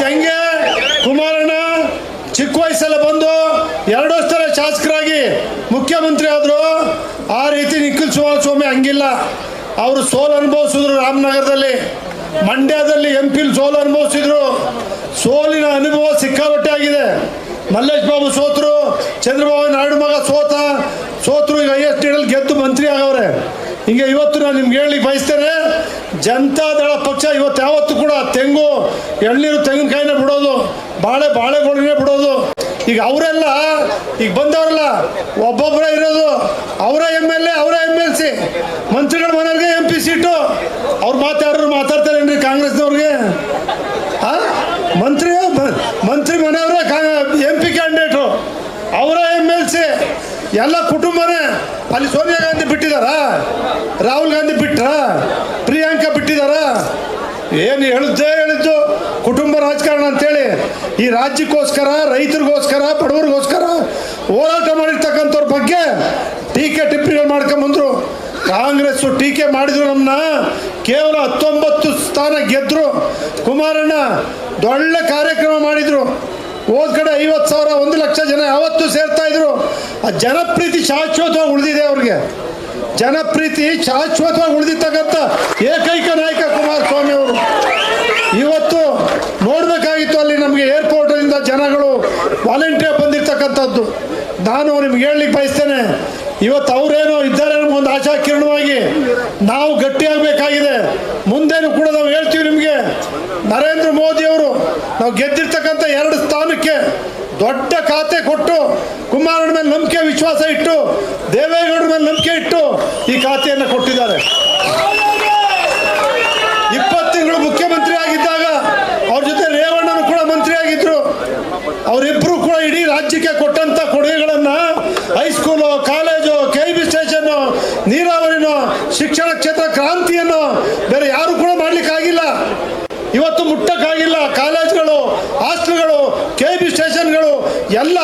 ತಂಗೆ ಕುಮಾರಣ್ಣ ಚಿಕ್ಕ ವಯಸ್ಸೆಲ್ಲ ಬಂದು ಎರಡೋ ಸ್ಥಳ ಶಾಸಕರಾಗಿ ಮುಖ್ಯಮಂತ್ರಿ ಆದರು, ಆ ರೀತಿ ನಿಖಿಲ್ ಸ್ವಾಮಿ ಹಂಗಿಲ್ಲ. ಅವರು ಸೋಲು ಅನುಭವಿಸಿದ್ರು ರಾಮನಗರದಲ್ಲಿ. ಮಂಡ್ಯದಲ್ಲಿ ಎಂ ಪಿಲ್ ಸೋಲು ಅನುಭವಿಸಿದ್ರು. ಸೋಲಿನ ಅನುಭವ ಸಿಕ್ಕಾಪಟ್ಟೆ ಆಗಿದೆ. ಮಲ್ಲೇಶ್ ಬಾಬು ಸೋತರು, ಚಂದ್ರಬಾಬು ನಾಯ್ಡು ಮಗ ಸೋತ, ಸೋತರು ಈಗ ಐ ಎಸ್ ಟಿ ಗೆದ್ದು ಮಂತ್ರಿ ಆಗವ್ರೆ. ಹಿಂಗೆ ಇವತ್ತು ನಾನು ನಿಮ್ಗೆ ಹೇಳಿ ಬಯಸ್ತೇನೆ ಜನತಾದಳ ಪಕ್ಷ ಇವತ್ತು ಯಾವತ್ತು ಕೂಡ ತೆಂಗು, ಎಳ್ನೀರು ತೆಂಗಿನಕಾಯಿನೇ ಬಿಡೋದು, ಬಾಳೆ, ಬಾಳೆಗೊಳನೇ ಬಿಡೋದು. ಈಗ ಅವರೆಲ್ಲ, ಈಗ ಬಂದವರಲ್ಲ ಒಬ್ಬೊಬ್ಬರೇ ಇರೋದು, ಅವರ ಎಂ ಎಲ್ ಎ, ಅವರ ಎಂ ಎಲ್ ಸಿ. ಮಂತ್ರಿಗಳ ಮನೆಯವ್ರಿಗೆ ಎಂ ಪಿ ಸೀಟು. ಅವ್ರು ಮಾತಾಡೋರು ಮಾತಾಡ್ತಾರೇನ್ರಿ ಕಾಂಗ್ರೆಸ್ನವ್ರಿಗೆ? ಆ? ಮಂತ್ರಿ ಮಂತ್ರಿ ಮನೆಯವರೇ ಎಂ ಪಿ ಕ್ಯಾಂಡಿಡೇಟು. ಅವರ ಎಂ ಎಲ್ ಸಿ. ಎಲ್ಲ ಕುಟುಂಬನೇ ಅಲ್ಲಿ ಸೋನಿಯಾ ಗಾಂಧಿ ಬಿಟ್ಟಿದಾರಾ ಏನು ಹೇಳಿದ್ದೇ ಹೇಳಿದ್ದು. ಕುಟುಂಬ ರಾಜಕಾರಣ ಅಂತೇಳಿ ಈ ರಾಜ್ಯಕ್ಕೋಸ್ಕರ, ರೈತರಿಗೋಸ್ಕರ, ಬಡವರಿಗೋಸ್ಕರ ಹೋರಾಟ ಮಾಡಿರ್ತಕ್ಕಂಥವ್ರ ಬಗ್ಗೆ ಟೀಕೆ ಟಿಪ್ಪಣಿಗಳು ಮಾಡ್ಕೊಂಬಂದ್ರು ಕಾಂಗ್ರೆಸ್ಸು ಟೀಕೆ ಮಾಡಿದ್ರು ನಮ್ಮನ್ನ ಕೇವಲ ಹತ್ತೊಂಬತ್ತು ಸ್ಥಾನ ಗೆದ್ರು. ಕುಮಾರಣ್ಣ ದೊಡ್ಡ ಕಾರ್ಯಕ್ರಮ ಮಾಡಿದ್ರು. ಹೋದ್ ಕಡೆ ಐವತ್ತು ಸಾವಿರ, ಒಂದು ಲಕ್ಷ ಜನ ಯಾವತ್ತೂ ಸೇರ್ತಾ ಇದ್ರು. ಆ ಜನಪ್ರೀತಿ ಶಾಶ್ವತವಾಗಿ ಉಳಿದಿದೆ ಅವ್ರಿಗೆ. ಜನಪ್ರೀತಿ ಶಾಶ್ವತವಾಗಿ ಉಳಿದಿರ್ತಕ್ಕಂಥ ಏಕೈಕ ನಾಯಕ ಕುಮಾರಸ್ವಾಮಿ ಅವರು ಇವತ್ತು ನೋಡಬೇಕಾಗಿತ್ತು ಅಲ್ಲಿ ನಮಗೆ ಏರ್ಪೋರ್ಟಿಂದ ಜನಗಳು ವಾಲಂಟಿಯರ್ ಬಂದಿರ್ತಕ್ಕಂಥದ್ದು. ನಾನು ನಿಮ್ಗೆ ಹೇಳಲಿಕ್ಕೆ ಬಯಸ್ತೇನೆ, ಇವತ್ತು ಅವರೇನೋ ಇದ್ದಾರೆ ನಮಗೊಂದು ಆಶಾ ಕಿರಣವಾಗಿ ನಾವು ಗಟ್ಟಿಯಾಗಬೇಕಾಗಿದೆ. ಮುಂದೇನು ಕೂಡ ನಾವು ಹೇಳ್ತೀವಿ ನಿಮಗೆ, ನರೇಂದ್ರ ಮೋದಿ ಅವರು ನಾವು ಗೆದ್ದಿರ್ತಕ್ಕಂಥ ಎರಡು ಸ್ಥಾನಕ್ಕೆ ದೊಡ್ಡ ಖಾತೆ ಕೊಟ್ಟು, ಕುಮಾರನ ಮೇಲೆ ನಂಬಿಕೆ ವಿಶ್ವಾಸ ಇಟ್ಟು, ದೇವೇಗೌಡರ ಮೇಲೆ ನಂಬಿಕೆ ಇಟ್ಟು ಈ ಖಾತೆಯನ್ನು ಅವರಿಬ್ಬರು ಕೂಡ ಇಡೀ ರಾಜ್ಯಕ್ಕೆ ಕೊಟ್ಟಂತ ಕೊಡುಗೆಗಳನ್ನ high school college K B station ನೀರಾವರಿನೋ, ಶಿಕ್ಷಣ ಕ್ಷೇತ್ರ ಕ್ರಾಂತಿಯನ್ನು ಬೇರೆ ಯಾರು ಕೂಡ ಮಾಡ್ಲಿಕ್ಕಾಗಿಲ್ಲ. ಇವತ್ತು ಮುಟ್ಟಕ್ಕಾಗಿಲ್ಲ. ಕಾಲೇಜ್ಗಳು ಹಾಸ್ಟೆಲ್ಗಳು ಕೆ ಬಿ ಸ್ಟೇಷನ್ಗಳು ಎಲ್ಲ